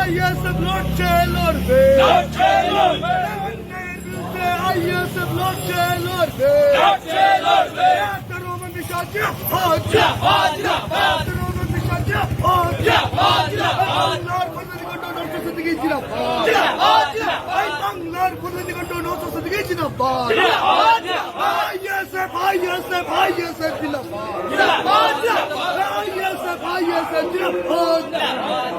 ISF লড়ছে লড়বে লড়ছে লড়বে অন্যায়ের বিরুদ্ধে আইএসএফ লড়ছে লড়বে লড়ছে লড়বে রহমান নিশাদ জিহাদ জিহাদ জিহাদ রহমান নিশাদ জিহাদ জিহাদ জিহাদ বাংলার প্রতিনিধিগণ নৌসা সিদ্দিকী জিন্দাবাদ জিহাদ জিহাদ এই বাংলার প্রতিনিধিগণ নৌসা সিদ্দিকী জিন্দাবাদ জিহাদ জিহাদ আইএসএফ আইএসএফ আইএসএফ জিন্দাবাদ জিহাদ জিহাদ আইএসএফ আইএসএফ জিন্দাবাদ এই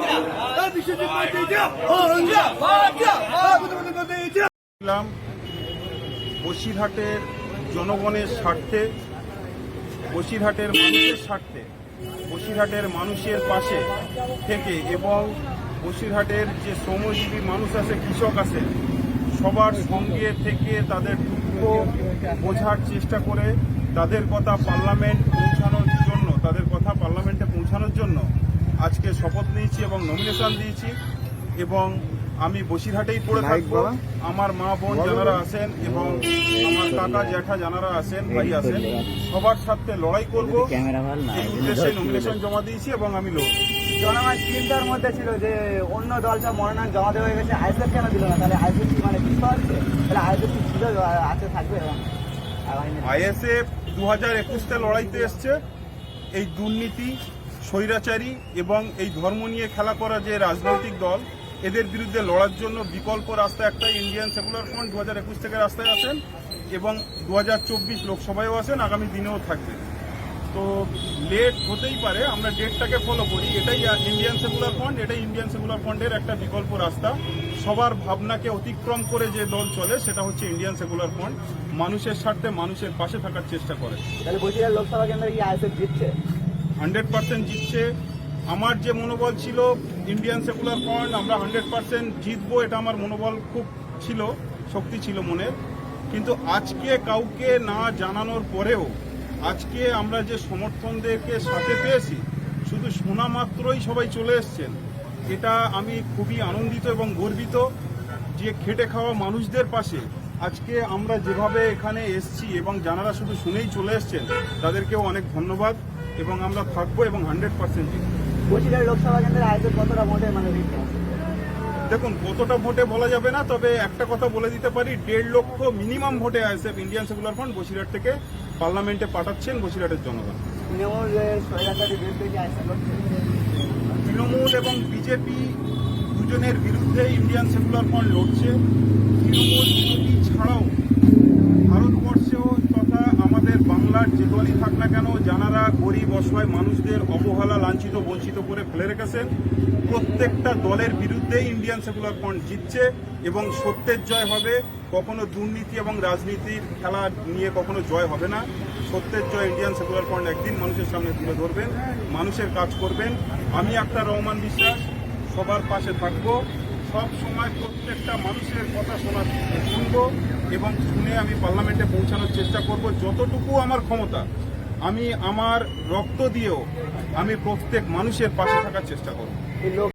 বসিরহাটের জনগণের স্বার্থে, বসিরহাটের মানুষের স্বার্থে, বসিরহাটের মানুষের পাশে থেকে এবং বসিরহাটের যে শ্রমজীবী মানুষ আছে, কৃষক আছে, সবার সঙ্গে থেকে তাদের দুঃখ বোঝার চেষ্টা করে তাদের কথা পার্লামেন্ট পৌঁছানোর জন্য, তাদের কথা পার্লামেন্টে পৌঁছানোর জন্য আজকে শপথ নিয়েছি এবং নমিনেশন দিয়েছি এবং আমি বসিরহাটেই পড়ে থাকব। আমার মা বোন যারা আছেন এবং আমার কাকা জ্যাঠা যারা আছেন ভাই আছেন সবার সাথে লড়াই করব। এই উদ্দেশ্যে নমিনেশন জমা দিয়েছি এবং আমি লড়ব। জনগণ চিন্তার মধ্যে ছিল যে অন্য দল সব মনোনয়ন জমা দেওয়া হয়ে গেছে আইএসএফ কেন দিল না? তাহলে আইএসএফ মানে পিছপা হচ্ছে তাহলে আইএসএফ ছিল আছে থাকবে এবং আইএসএফ দু হাজার একুশতে লড়াইতে এসছে। এই দুর্নীতি স্বৈরাচারী এবং এই ধর্ম নিয়ে খেলা করা যে রাজনৈতিক দল, এদের বিরুদ্ধে লড়ার জন্য বিকল্প রাস্তা একটা ইন্ডিয়ান সেকুলার ফ্রন্ট দু হাজার একুশ থেকে রাস্তায় আসেন এবং দু হাজার চব্বিশ লোকসভায়ও আসেন আগামী দিনেও থাকবে। তো লেট হতেই পারে, আমরা ডেটটাকে ফলো করি। এটাই ইন্ডিয়ান সেকুলার ফ্রন্ট এটাই ইন্ডিয়ান সেকুলার ফ্রন্টের একটা বিকল্প রাস্তা। সবার ভাবনাকে অতিক্রম করে যে দল চলে, সেটা হচ্ছে ইন্ডিয়ান সেকুলার ফ্রন্ট মানুষের স্বার্থে মানুষের পাশে থাকার চেষ্টা করে। তাহলে লোকসভা কেন্দ্রে কি আইএসএফ জিতছে। হান্ড্রেড পার্সেন্ট জিতছে। আমার যে মনোবল ছিল ইন্ডিয়ান সেকুলার ফ্রন্ট আমরা হান্ড্রেড পার্সেন্ট জিতবো, এটা আমার মনোবল খুব ছিল, শক্তি ছিল মনের। কিন্তু আজকে কাউকে না জানানোর পরেও, আজকে আমরা যে সমর্থনদেরকে সাথে পেয়েছি, শুধু শোনা মাত্রই সবাই চলে এসছেন। এটা আমি খুবই আনন্দিত এবং গর্বিত যে খেটে খাওয়া মানুষদের পাশে আজকে আমরা যেভাবে এখানে এসছি এবং যারা শুধু শুনেই চলে এসছেন, তাদেরকেও অনেক ধন্যবাদ। এবং আমরা থাকব এবং হান্ড্রেড পার্সেন্ট লোকসভা আইএসএফ কতটা ভোটে মানে দেখুন কতটা ভোটে বলা যাবে না তবে একটা কথা বলে দিতে পারি দেড় লক্ষ মিনিমাম ভোটে ISF Indian secular front Basirhat থেকে পার্লামেন্টে পাঠাচ্ছেন বসিরহাটের জনগণ। তৃণমূল এবং বিজেপি দুজনের বিরুদ্ধে ইন্ডিয়ান সেকুলার ফ্রন্ট লড়ছে। তৃণমূল বিজেপি ছাড়াও বাংলার যে দলই থাক না কেন যারা গরিব, অসহায় মানুষদের অবহেলা, লাঞ্ছিত, বঞ্চিত করে ফেলে রেখেছেন প্রত্যেকটা দলের বিরুদ্ধে ইন্ডিয়ান সেকুলার ফ্রন্ট জিতছে এবং সত্যের জয় হবে। কখনো দুর্নীতি এবং রাজনীতির খেলা নিয়ে কখনো জয় হবে না। সত্যের জয় ইন্ডিয়ান সেকুলার ফ্রন্ট একদিন মানুষের সামনে তুলে ধরবেন, মানুষের কাজ করবেন। আমি একটা রহমান বিশ্বাস, সবার পাশে থাকব। সব সময় প্রত্যেকটা মানুষের কথা শোনা শুনব এবং শুনে আমি পার্লামেন্টে পৌঁছানোর চেষ্টা করব। যতটুকু আমার ক্ষমতা, আমি আমার রক্ত দিয়েও আমি প্রত্যেক মানুষের পাশে থাকার চেষ্টা করব।